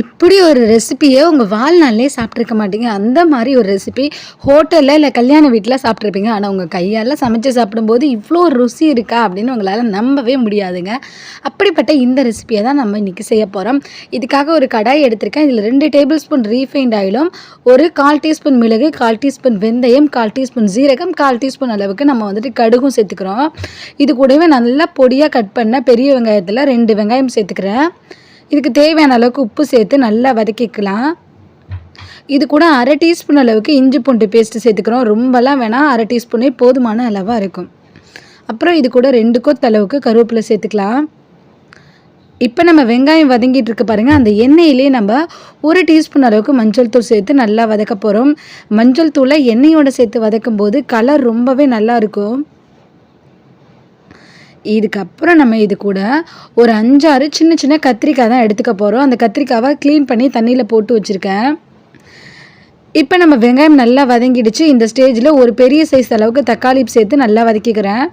இப்படி ஒரு ரெசிபியை உங்கள் வாழ்நாள்லே சாப்பிட்ருக்க மாட்டீங்க. அந்த மாதிரி ஒரு ரெசிபி ஹோட்டலில் இல்லை கல்யாண வீட்டில் சாப்பிட்ருப்பீங்க ஆனால் உங்கள் கையால் சமைச்சு சாப்பிடும்போது இவ்வளோ ருசி இருக்கா அப்படின்னு உங்களால் நம்பவே முடியாதுங்க. அப்படிப்பட்ட இந்த ரெசிபியை தான் நம்ம இன்றைக்கி செய்ய போகிறோம் இதுக்காக ஒரு கடாய் எடுத்திருக்கேன். இதில் ரெண்டு டேபிள் ஸ்பூன் ரீஃபைண்ட் ஆயிலும் ஒரு கால் டீஸ்பூன் மிளகு கால் டீஸ்பூன் வெந்தயம் கால் டீஸ்பூன் ஜீரகம் கால் டீஸ்பூன் அளவுக்கு நம்ம வந்துட்டு கடுகும் சேர்த்துக்கிறோம். இது கூடவே நல்லா பொடியாக கட் பண்ண பெரிய வெங்காயத்தில் ரெண்டு வெங்காயம் சேர்த்துக்கிறேன். இதுக்கு தேவையான அளவுக்கு உப்பு சேர்த்து நல்லா வதக்கிக்கலாம். இது கூட அரை டீஸ்பூன் அளவுக்கு இஞ்சி பூண்டு பேஸ்ட்டு சேர்த்துக்கிறோம். ரொம்பலாம் வேணாம். அரை டீஸ்பூனே போதுமான அளவாக இருக்கும். அப்புறம் இது கூட ரெண்டு கொத்து அளவுக்கு கருவேப்பிலை சேர்த்துக்கலாம். இப்போ நம்ம வெங்காயம் வதங்கிட்டு இருக்கு பாருங்கள் அந்த எண்ணெயிலே நம்ம ஒரு டீஸ்பூன் அளவுக்கு மஞ்சள் தூள் சேர்த்து நல்லா வதக்க போகிறோம் மஞ்சள் தூளை எண்ணெயோடு சேர்த்து வதக்கும் போது கலர் ரொம்பவே நல்லா இருக்கும். இதுக்கப்புறம் நம்ம இது கூட ஒரு அஞ்சாறு சின்ன சின்ன கத்திரிக்காய் தான் எடுத்துக்க போகிறோம் அந்த கத்திரிக்காவை க்ளீன் பண்ணி தண்ணியில் போட்டு வச்சுருக்கேன். இப்போ நம்ம வெங்காயம் நல்லா வதங்கிடுச்சு. இந்த ஸ்டேஜில் ஒரு பெரிய சைஸ் அளவுக்கு தக்காளி சேர்த்து நல்லா வதக்கிக்கிறேன்.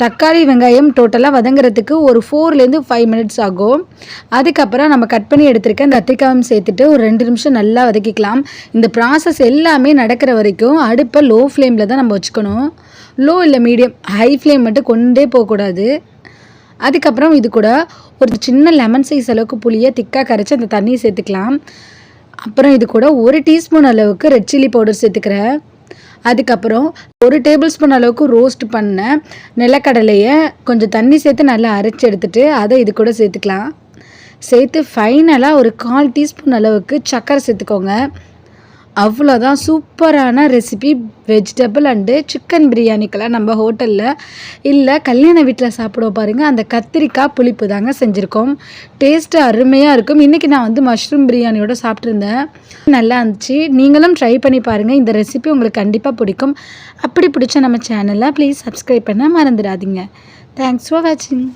தக்காளி வெங்காயம் டோட்டலாக வதங்குறதுக்கு ஒரு ஃபோர்லேருந்து ஃபைவ் மினிட்ஸ் ஆகும். அதுக்கப்புறம் நம்ம கட் பண்ணி எடுத்துருக்கேன் இந்த கத்திரிக்காயும் சேர்த்துட்டு ஒரு ரெண்டு நிமிஷம் நல்லா வதக்கிக்கலாம். இந்த ப்ராசஸ் எல்லாமே நடக்கிற வரைக்கும் அடுப்பை லோ ஃப்ளேமில் தான் நம்ம வச்சுக்கணும். லோ இல்லை மீடியம் ஹை ஃப்ளேம் மட்டும் கொண்டே போகக்கூடாது அதுக்கப்புறம் இது கூட ஒரு சின்ன லெமன் சைஸ் அளவுக்கு புளியை திக்காக கரைச்சி அந்த தண்ணியை சேர்த்துக்கலாம். அப்புறம் இது கூட ஒரு டீஸ்பூன் அளவுக்கு ரெட் சில்லி பவுடர் சேர்த்துக்கிறேன். அதுக்கப்புறம் ஒரு டேபிள் ஸ்பூன் அளவுக்கு ரோஸ்ட் பண்ண நிலக்கடலையை கொஞ்சம் தண்ணி சேர்த்து நல்லா அரைச்சி எடுத்துகிட்டு அதை இது கூட சேர்த்துக்கலாம். சேர்த்து ஃபைனலாக ஒரு கால் டீஸ்பூன் அளவுக்கு சர்க்கரை சேர்த்துக்கோங்க. அவ்வளோதான். சூப்பரான ரெசிபி வெஜிடபிள் அண்டு சிக்கன் பிரியாணிக்கெல்லாம் நம்ம ஹோட்டலில் இல்லை கல்யாண வீட்டில் சாப்பிடுவோம் பாருங்கள் அந்த கத்திரிக்காய் புளிப்பு தாங்க செஞ்சுருக்கோம். டேஸ்ட்டு அருமையாக இருக்கும். இன்றைக்கி நான் வந்து மஷ்ரூம் பிரியாணியோட சாப்பிட்ருந்தேன் நல்லா இருந்துச்சு. நீங்களும் ட்ரை பண்ணி பாருங்கள் இந்த ரெசிபி உங்களுக்கு கண்டிப்பாக பிடிக்கும். அப்படி பிடிச்ச நம்ம சேனலை ப்ளீஸ் சப்ஸ்கிரைப் பண்ண மறந்துடாதீங்க. தேங்க்ஸ் ஃபார் வாட்சிங்